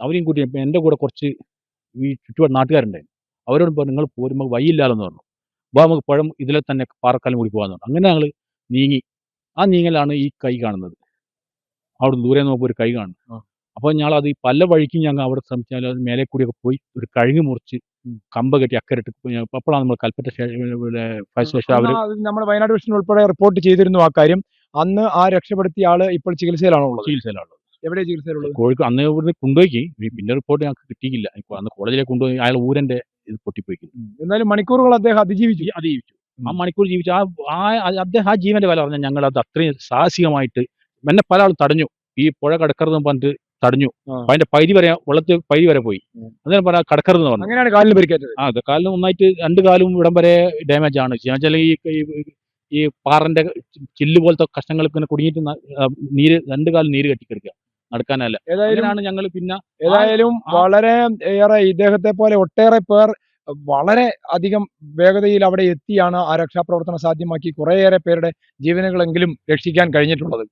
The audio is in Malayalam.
അവരെയും കൂട്ടി എന്റെ കൂടെ കുറച്ച് ഈ ചുറ്റുപാട് നാട്ടുകാരുണ്ടായിരുന്നു അവരോട് പറഞ്ഞു നിങ്ങൾ പോരുമ്പോൾ വഴിയില്ലാതെന്ന് പറഞ്ഞു. അപ്പോൾ നമുക്ക് പുഴം ഇതിലെ തന്നെ പാറക്കാലം കൂടി പോകാമെന്ന് പറഞ്ഞു. അങ്ങനെ ഞങ്ങൾ നീങ്ങി. ആ നീങ്ങലാണ് ഈ കൈ കാണുന്നത്. അവിടെ ദൂരെ നോക്കുമ്പോൾ ഒരു കൈ കാണുന്നു. അപ്പോൾ ഞങ്ങൾ അത് ഈ പല വഴിക്കും ഞങ്ങൾ അവിടെ ശ്രമിച്ചാൽ അത് മേലെ കൂടിയൊക്കെ പോയി ഒരു കഴുങ്ങ് മുറിച്ച് കമ്പ കെട്ടി അക്കരട്ട് അപ്പോഴാണ് നമ്മൾ കൽപ്പറ്റ സ്റ്റേഷൻ അവർ നമ്മുടെ വയനാട് ഉൾപ്പെടെ റിപ്പോർട്ട് ചെയ്തിരുന്നു ആ കാര്യം. അന്ന് ആ രക്ഷപ്പെടുത്തിയ ആൾ ഇപ്പോൾ ചികിത്സയിലാണോ ചികിത്സയിലാണ് എവിടെ ചികിത്സയിലുള്ളത്? കോഴിക്കോട് അന്ന് ഇവിടുന്ന് കൊണ്ടുപോയി പിന്നെ റിപ്പോർട്ട് ഞങ്ങൾക്ക് കിട്ടിയില്ല. ഇപ്പൊ അന്ന് കോളേജിലേക്ക് കൊണ്ടുപോയി അയാൾ ഊരന്റെ ഇത് പൊട്ടിപ്പോയി എന്നാലും മണിക്കൂറുകൾ അദ്ദേഹം അതിജീവിച്ചു. അതിജീവിച്ചു. ആ മണിക്കൂർ ജീവിച്ചു. ആ അദ്ദേഹം ആ ജീവന്റെ വില പറഞ്ഞാൽ ഞങ്ങൾ അത് അത്രയും സാഹസികമായിട്ട് എന്നെ പല ആളും തടഞ്ഞു. ഈ പുഴ കടക്കരുതെന്ന് പറഞ്ഞിട്ട് തടഞ്ഞു. അതിന്റെ പൈരി വരെ വെള്ളത്തിൽ പൈരി വരെ പോയി. അങ്ങനെ പറഞ്ഞാൽ കടക്കരുതെന്ന് പറഞ്ഞു. അങ്ങനെയാണ് കാലിന് പരിക്കേറ്റത്. ആ അത്. കാലിന് ഒന്നായിട്ട് രണ്ട് കാലും ഇടം വരെ ഡാമേജ് ആണ്. വെച്ചാൽ ഈ ഈ- ഈ പാറന്റെ ചില്ല് പോലത്തെ കഷ്ണങ്ങൾ ഇങ്ങനെ കുടുങ്ങിയിട്ട് നീര് രണ്ട് കാലം നീര് കെട്ടിക്കിടക്കുക. നടക്കാനല്ല. ഏതായാലും ഞങ്ങൾ പിന്നെ ഏതായാലും വളരെ ഏറെ ഇദ്ദേഹത്തെ പോലെ ഒട്ടേറെ പേർ വളരെ അധികം വേഗതയിൽ അവിടെ എത്തിയാണ് ആ രക്ഷാപ്രവർത്തനം സാധ്യമാക്കി കുറേയേറെ പേരുടെ ജീവനുകളെങ്കിലും രക്ഷിക്കാൻ കഴിഞ്ഞിട്ടുള്ളത്.